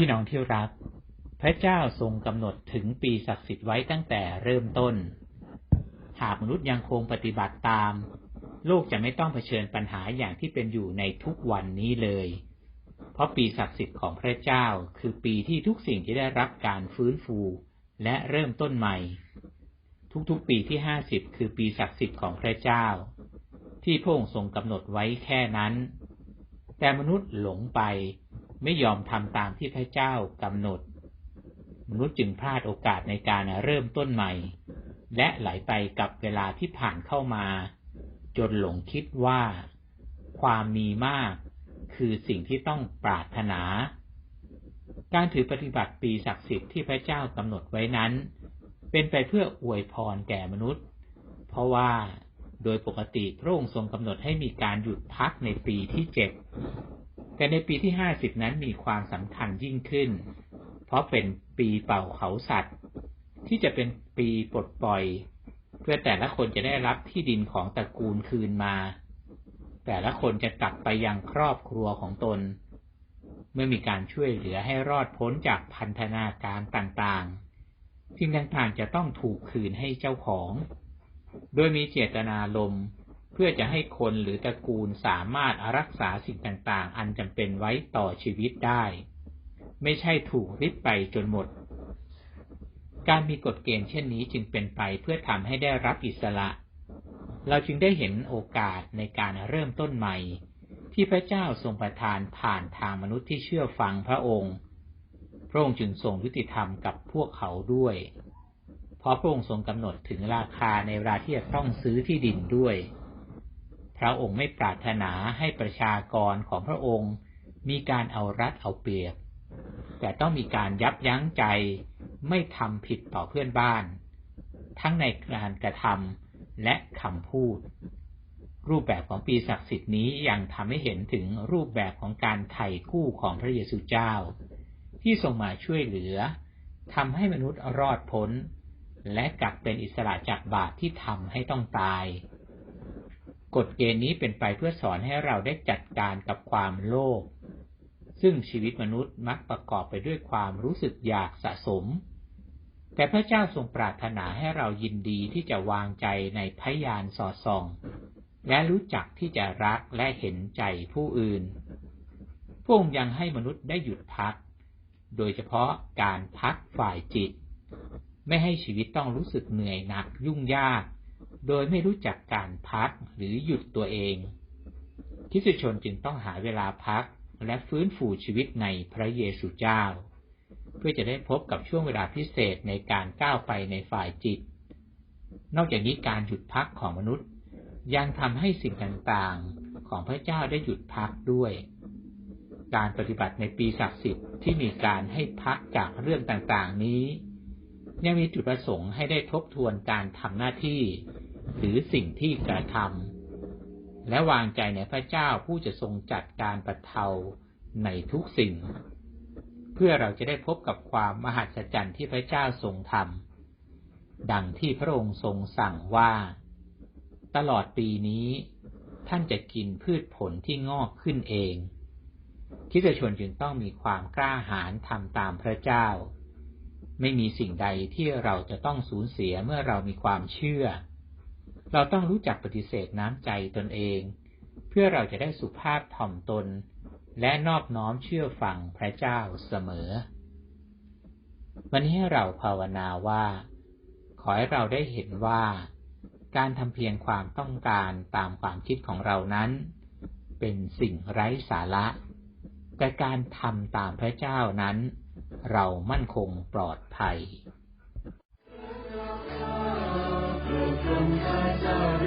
พี่น้องที่รัก พระเจ้าทรงกำหนดถึงปีศักดิ์สิทธิ์ไว้ตั้งแต่เริ่มต้น หากมนุษย์ยังคงปฏิบัติตาม โลกจะไม่ต้องเผชิญปัญหาอย่างที่เป็นอยู่ในทุกวันนี้เลย เพราะปีศักดิ์สิทธิ์ของพระเจ้าคือปีที่ทุกสิ่งที่ได้รับการฟื้นฟูและเริ่มต้นใหม่ ทุกๆปีที่ห้าสิบคือปีศักดิ์สิทธิ์ของพระเจ้า ที่พระองค์ทรงกำหนดไว้แค่นั้น แต่มนุษย์หลงไป ไม่ยอมทำตามที่พระเจ้ากำหนด มนุษย์จึงพลาดโอกาสในการเริ่มต้นใหม่ และไหลไปกับเวลาที่ผ่านเข้ามา จนหลงคิดว่า ความมีมาก คือสิ่งที่ต้องปรารถนา การถือปฏิบัติปีศักดิ์สิทธิ์ที่พระเจ้ากำหนดไว้นั้น เป็นไปเพื่ออวยพรแก่มนุษย์ เพราะว่าโดยปกติพระองค์ทรงกำหนดให้มีการหยุดพักในปีที่เจ็ด แต่ในปีที่ห้าสิบนั้นมีความสำคัญยิ่งขึ้น เพราะเป็นปีเป่าเขาสัตว์ ที่จะเป็นปีปลดปล่อย เพื่อแต่ละคนจะได้รับที่ดินของตระกูลคืนมา แต่ละคนจะกลับไปยังครอบครัวของตน เมื่อมีการช่วยเหลือให้รอดพ้นจากพันธนาการต่างๆสิ่งต่างๆจะต้องถูกคืนให้เจ้าของ โดยมีเจตนาลม พื่อจะให้คนหรือตระกูลสามารถรักษาสิ่งต่างๆ อันจำเป็นไว้ต่อชีวิตได้ ไม่ใช่ถูกริบไปจนหมด การมีกฎเกณฑ์เช่นนี้จึงเป็นไปเพื่อทำให้ได้รับอิสระ เราจึงได้เห็นโอกาสในการเริ่มต้นใหม่ ที่พระเจ้าทรงประทานผ่านทางมนุษย์ที่เชื่อฟังพระองค์ พระองค์จึงทรงยุติธรรมกับพวกเขาด้วย เพราะพระองค์ทรงกำหนดถึงราคาในเวลาที่จะต้องซื้อที่ดินด้วย พระองค์ไม่ปรารถนาให้ประชากรของพระองค์ มีการเอารัดเอาเปรียบ แต่ต้องมีการยับยั้งใจไม่ทำผิดต่อเพื่อนบ้าน ทั้งในการกระทำและคำพูด รูปแบบของปีศักดิ์สิทธิ์นี้ยังทำให้เห็นถึงรูปแบบของการไถ่กู้ของพระเยซูเจ้า ที่ทรงมาช่วยเหลือทำให้มนุษย์รอดพ้น และกลับเป็นอิสระจากบาปที่ทำให้ต้องตาย กฎเกณฑ์นี้เป็นไปเพื่อสอนให้เราได้จัดการกับความโลภ ซึ่งชีวิตมนุษย์มักประกอบไปด้วยความรู้สึกอยากสะสม แต่พระเจ้าทรงปรารถนาให้เรายินดีที่จะวางใจในพยานสอดส่อง และรู้จักที่จะรักและเห็นใจผู้อื่น พระองค์ยังให้มนุษย์ได้หยุดพัก โดยเฉพาะการพักฝ่ายจิต ไม่ให้ชีวิตต้องรู้สึกเหนื่อยหนักยุ่งยาก โดยไม่รู้จักการพักหรือหยุดตัวเองคิสุชนจึงต้องหาเวลาพักและฟื้นฟูชีวิตในพระเยซูเจ้า เพื่อจะได้พบกับช่วงเวลาพิเศษในการก้าวไปในฝ่ายจิต นอกจากนี้การหยุดพักของมนุษย์ ยังทำให้สิ่งต่างๆของพระเจ้าได้หยุดพักด้วย การปฏิบัติในปีศักดิ์สิทธิ์ที่มีการให้พักจากเรื่องต่างๆนี้ ยังมีจุดประสงค์ให้ได้ทบทวนการทำหน้าที่ หรือสิ่งที่กระทำและวางใจในพระเจ้าผู้จะทรงจัดการบรรเทาในทุกสิ่ง เพื่อเราจะได้พบกับความมหัศจรรย์ที่พระเจ้าทรงทำดังที่พระองค์ทรงสั่งว่า ตลอดปีนี้ ท่านจะกินพืชผลที่งอกขึ้นเองคิดชนจึงต้องมีความกล้าหาญทำตามพระเจ้า ไม่มีสิ่งใดที่เราจะต้องสูญเสียเมื่อเรามีความเชื่อ เราต้องรู้จักปฏิเสธน้ำใจตนเอง เพื่อเราจะได้สุภาพถ่อมตน และนอบน้อมเชื่อฟังพระเจ้าเสมอ วันนี้ให้เราภาวนาว่า ขอให้เราได้เห็นว่า การทำเพียงความต้องการตามความคิดของเรานั้น เป็นสิ่งไร้สาระ แต่การทำตามพระเจ้านั้น เรามั่นคงปลอดภัย พ